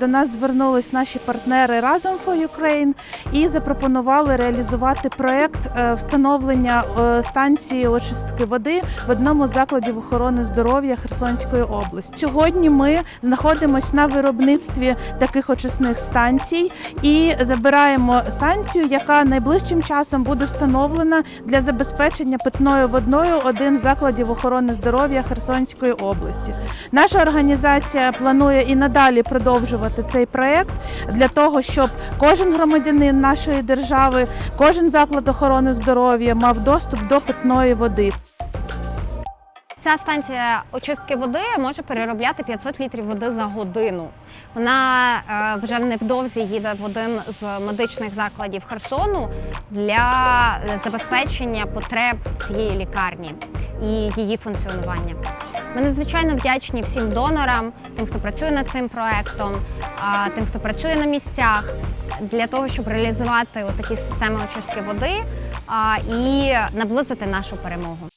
До нас звернулись наші партнери разом for Ukraine і запропонували реалізувати проект е, встановлення е, станції очистки води в одному з закладів охорони здоров'я Херсонської області. Сьогодні ми знаходимося на виробництві таких очисних станцій і забираємо станцію, яка найближчим часом буде встановлена для забезпечення питною водою один з закладів охорони здоров'я Херсонської області. Наша організація планує і надалі продовжувати цей проект для того, щоб кожен громадянин нашої держави, кожен заклад охорони здоров'я мав доступ до питної води. Ця станція очистки води може переробляти 500 літрів води за годину. Вона е, вже невдовзі їде в один з медичних закладів Херсону для забезпечення потреб цієї лікарні і її функціонування. Ми надзвичайно вдячні всім донорам, тим, хто працює над цим проектом, тим, хто працює на місцях, для того, щоб реалізувати такі системи очистки води і наблизити нашу перемогу.